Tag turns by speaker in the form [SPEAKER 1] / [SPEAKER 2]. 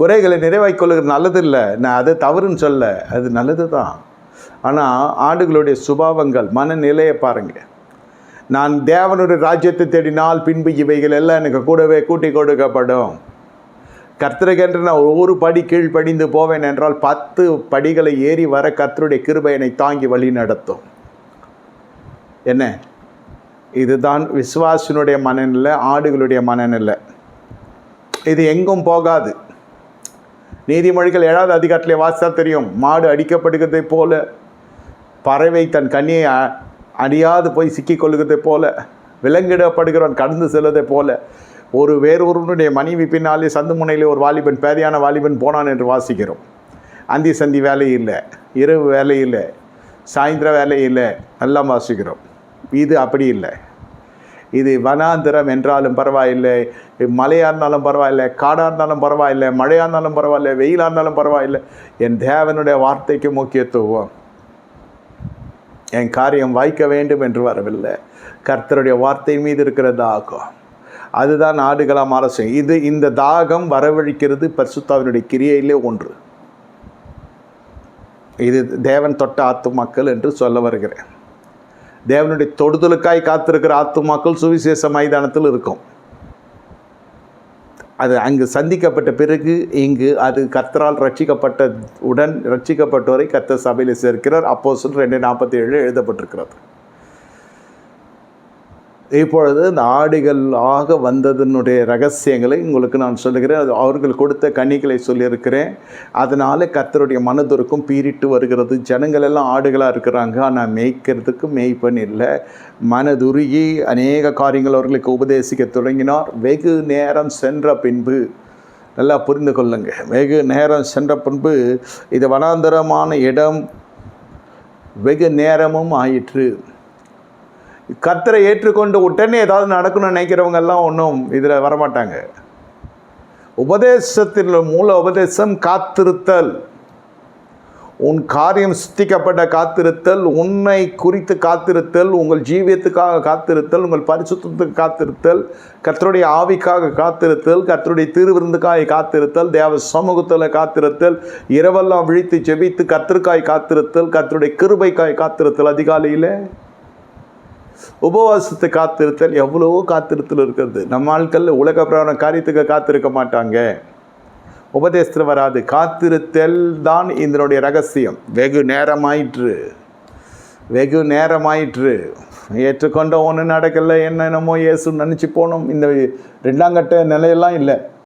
[SPEAKER 1] குறைகளை நிறைவாய் கொள்ளுகிறது நல்லது இல்லை நான் அது தவறுன்னு சொல்ல அது நல்லது தான் ஆனால் ஆடுகளுடைய சுபாவங்கள் மனநிலையை பாருங்கள் நான் தேவனுடைய ராஜ்யத்தை தேடினால் பின்பு இவைகள் எல்லாம் எனக்கு கூடவே கூட்டி கொடுக்கப்படும். கர்த்தருக்கென்று நான் ஒரு படி கீழ் படிந்து போவேன் என்றால் பத்து படிகளை ஏறி வர கர்த்தருடைய கிருபை என்னை தாங்கி வழி நடத்தும். என்ன? இதுதான் விசுவாசினுடைய மனநிலை ஆடுகளுடைய மனநிலை. இது எங்கும் போகாது. நீதிமொழிகள் ஏழாவது அதிகாரத்திலே வாசித்தா தெரியும். மாடு அடிக்கப்படுகிறதை போல பறவை தன் கண்ணியை அ- அடியாது போய் சிக்கிக்கொள்கிறதைப் போல விலங்கிடப்படுகிறவன் கடந்து செல்வதை போல ஒரு வேறொருவனுடைய மனைவி பின்னாலே சந்து முனையிலே ஒரு வாலிபன் பேதையான வாலிபன் போனான் என்று வாசிக்கிறோம். அந்தி சந்தி வேலை இல்லை இரவு வேலை இல்லை சாயந்தர வேலை இல்லை எல்லாம் வாசிக்கிறோம். இது அப்படி இல்லை. இது வனாந்திரம் என்றாலும் பரவாயில்லை மலையாக இருந்தாலும் பரவாயில்லை காடாக இருந்தாலும் பரவாயில்லை மழையாக இருந்தாலும் பரவாயில்லை வெயிலாக இருந்தாலும் பரவாயில்லை. என் தேவனுடைய வார்த்தைக்கு முக்கியத்துவம். என் காரியம் வாய்க்க வேண்டும் என்று வரவில்லை. கர்த்தருடைய வார்த்தை மீது இருக்கிற தாகம். அதுதான் ஆடுகளாம் அரசு இது இந்த தாகம் வரவழிக்கிறது பரிசுத்தாவினுடைய கிரியையிலே ஒன்று. இது தேவன் தொட்ட ஆத்து மக்கள் என்று சொல்ல வருகிறேன். தேவனுடைய தொடுதலுக்காய் காத்திருக்கிற ஆத்துமாக்கள் சுவிசேஷ மைதானத்தில் இருக்கும். அது அங்கு சந்திக்கப்பட்ட பிறகு இங்கு அது கத்தரால் ரட்சிக்கப்பட்ட உடன் ரட்சிக்கப்பட்டோரை கத்த சபையில் சேர்க்கிறார். அப்போ ரெண்டு நாற்பத்தி ஏழு எழுதப்பட்டிருக்கிறது. இப்பொழுது இந்த ஆடுகள் ஆக வந்ததனுடைய ரகசியங்களை உங்களுக்கு நான் சொல்லுகிறேன். அது அவர்கள் கொடுத்த கனிகளை சொல்லியிருக்கிறேன். அதனால் கத்தருடைய மனதுருக்கும் பீறிட்டு வருகிறது. ஜனங்கள் எல்லாம் ஆடுகளாக இருக்கிறாங்க. ஆனால் மேய்க்கிறதுக்கு மேய்ப்பன் இல்லை. மனதுருகி அநேக காரியங்கள் அவர்களுக்கு உபதேசிக்க தொடங்கினார். வெகு நேரம் சென்ற பின்பு நல்லா புரிந்து கொள்ளுங்க. வெகு நேரம் சென்ற பின்பு இது வனாந்தரமான இடம் வெகு நேரமும் ஆயிற்று. கத்தரை ஏற்றுக்கொண்டு உடனே ஏதாவது நடக்கணும்னு நினைக்கிறவங்க எல்லாம் ஒன்றும் இதில் வரமாட்டாங்க. உபதேசத்தில் மூல உபதேசம் காத்திருத்தல். உன் காரியம் சித்திக்கப்பட்ட காத்திருத்தல் உன்னை குறித்து காத்திருத்தல் உங்கள் ஜீவியத்துக்காக காத்திருத்தல் உங்கள் பரிசுத்தத்துக்கு காத்திருத்தல் கத்தருடைய ஆவிக்காக காத்திருத்தல் கத்தருடைய திருவிருந்துக்காய் காத்திருத்தல் தேவ சமூகத்தில் காத்திருத்தல் இரவெல்லாம் விழித்து ஜெபித்து கத்திருக்காய் காத்திருத்தல் கத்தருடைய கிருபைக்காய் காத்திருத்தல் அதிகாலையில். உபவாசத்தை காத்திருத்தல் எவ்வளவோ காத்திருத்தல் இருக்கிறது. நம்ம ஆட்கள் உலக பிராண காரியத்துக்கு காத்திருக்க மாட்டாங்க. உபதேசத்தில் வராது. காத்திருத்தல் தான் இதனுடைய ரகசியம். வெகு நேரமாயிற்று. வெகு நேரமாயிற்று. ஏற்றுக்கொண்ட ஒன்று நடக்கல என்னென்னமோ இயேசுன்னு நினச்சி போனோம். இந்த ரெண்டாம் கட்ட நிலையெல்லாம் இல்லை.